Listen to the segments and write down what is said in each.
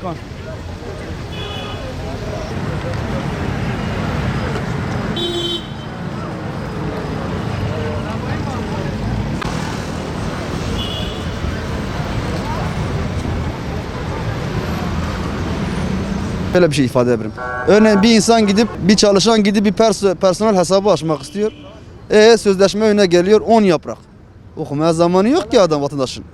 Furkan. Böyle bir şey ifade edebilirim. Örneğin bir insan gidip, bir çalışan gidip bir pers personel hesabı açmak istiyor. E sözleşme önüne geliyor 10 yaprak. Okumaya zamanı yok ki adam vatandaşın.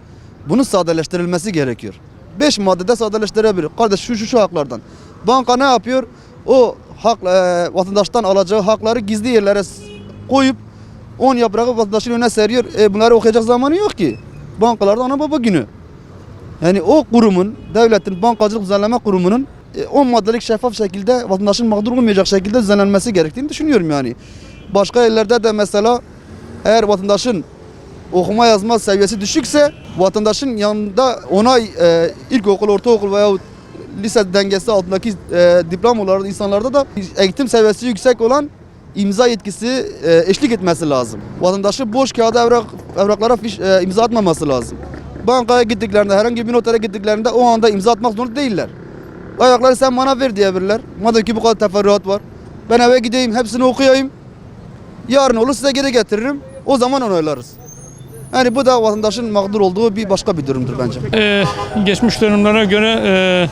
Bunun sadeleştirilmesi gerekiyor. 5 maddede sadeleştirebilir. Kardeş şu şu şu haklardan. Banka ne yapıyor? O hak, e, vatandaştan alacağı hakları gizli yerlere koyup 10 yaprağı vatandaşın önüne seriyor. E, bunları okuyacak zamanı yok ki. Bankalarda ana baba günü. Yani o kurumun, devletin bankacılık düzenleme kurumunun e, 10 maddelik şeffaf şekilde vatandaşın mağdur olmayacak şekilde düzenlenmesi gerektiğini düşünüyorum yani. Başka yerlerde de mesela eğer vatandaşın okuma yazma seviyesi düşükse vatandaşın yanında ona e, ilkokul, ortaokul veya lise dengesi altındaki e, diplomalı insanlarda da eğitim seviyesi yüksek olan imza yetkisi e, eşlik etmesi lazım. Vatandaşı boş kağıda evrak, evraklara fiş, e, imza atmaması lazım. Bankaya gittiklerinde, herhangi bir notere gittiklerinde o anda imza atmak zorunda değiller. Ayakları sen bana ver diyebilirler. Madem ki bu kadar teferruat var. Ben eve gideyim, hepsini okuyayım. Yarın olur size geri getiririm. O zaman onaylarız. Yani bu da vatandaşın mağdur olduğu bir başka bir durumdur bence. Ee, geçmiş dönemlere göre e,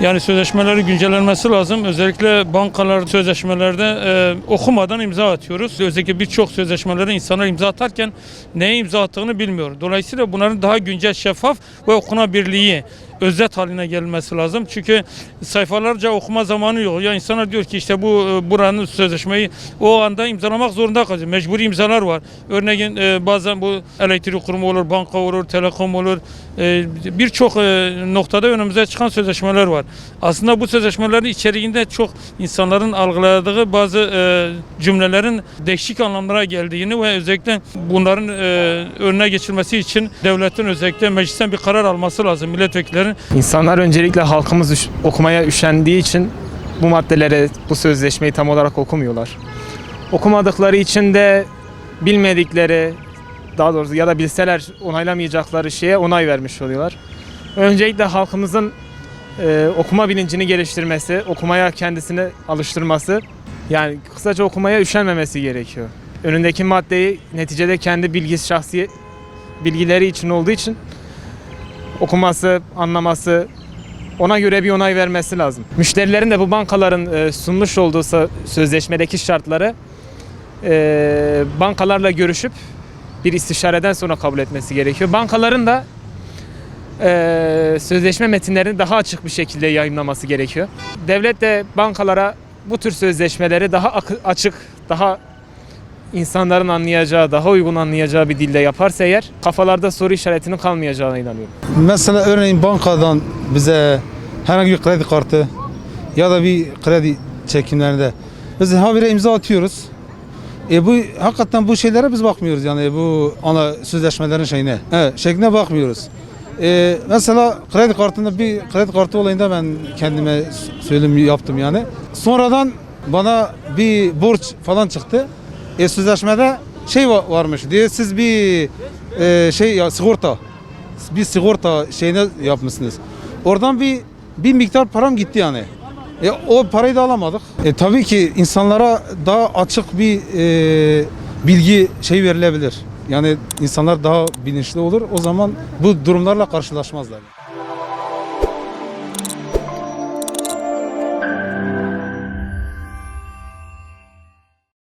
yani sözleşmeleri güncellenmesi lazım. Özellikle bankalar sözleşmelerde e, okumadan imza atıyoruz. Özellikle birçok sözleşmelerde insanlar imza atarken neye imza attığını bilmiyor. Dolayısıyla bunların daha güncel, şeffaf ve okunabilirliği özet haline gelmesi lazım. Çünkü sayfalarca okuma zamanı yok. Ya insanlar diyor ki işte bu e, buranın sözleşmeyi o anda imzalamak zorunda kalıyor. Mecburi imzalar var. Örneğin e, bazen bu elektrik kurumu olur, banka olur, telekom olur. E, Birçok e, noktada önümüze çıkan sözleşmeler var. Aslında bu sözleşmelerin içeriğinde çok insanların algıladığı bazı e, cümlelerin değişik anlamlara geldiğini ve özellikle bunların e, önüne geçilmesi için devletin özellikle meclisten bir karar alması lazım milletvekillerinin. İnsanlar öncelikle halkımız üş- okumaya üşendiği için bu maddeleri, bu sözleşmeyi tam olarak okumuyorlar. Okumadıkları için de bilmedikleri, daha doğrusu ya da bilseler onaylamayacakları şeye onay vermiş oluyorlar. Öncelikle halkımızın e, okuma bilincini geliştirmesi, okumaya kendisini alıştırması, yani kısaca okumaya üşenmemesi gerekiyor. Önündeki maddeyi neticede kendi bilgisi, şahsi bilgileri için olduğu için okuması, anlaması, ona göre bir onay vermesi lazım. Müşterilerin de bu bankaların e, sunmuş olduğu sö- sözleşmedeki şartları e, bankalarla görüşüp bir istişareden sonra kabul etmesi gerekiyor. Bankaların da e, sözleşme metinlerini daha açık bir şekilde yayınlaması gerekiyor. Devlet de bankalara bu tür sözleşmeleri daha açık, daha insanların anlayacağı, daha uygun anlayacağı bir dilde yaparsa eğer kafalarda soru işaretinin kalmayacağına inanıyorum. Mesela örneğin bankadan bize herhangi bir kredi kartı ya da bir kredi çekimlerinde biz habire imza atıyoruz. E bu hakikaten bu şeylere biz bakmıyoruz yani bu ana sözleşmelerin şeyine. Evet, şekline bakmıyoruz. E, mesela kredi kartında bir kredi kartı olayında ben kendime söylem yaptım yani. Sonradan bana bir borç falan çıktı. E sözleşmede şey va- varmış diye siz bir e, şey ya sigorta bir sigorta şeyine yapmışsınız. Oradan bir bir miktar param gitti yani. E, o parayı da alamadık. E, tabii ki insanlara daha açık bir e, bilgi şey verilebilir. Yani insanlar daha bilinçli olur. O zaman bu durumlarla karşılaşmazlar.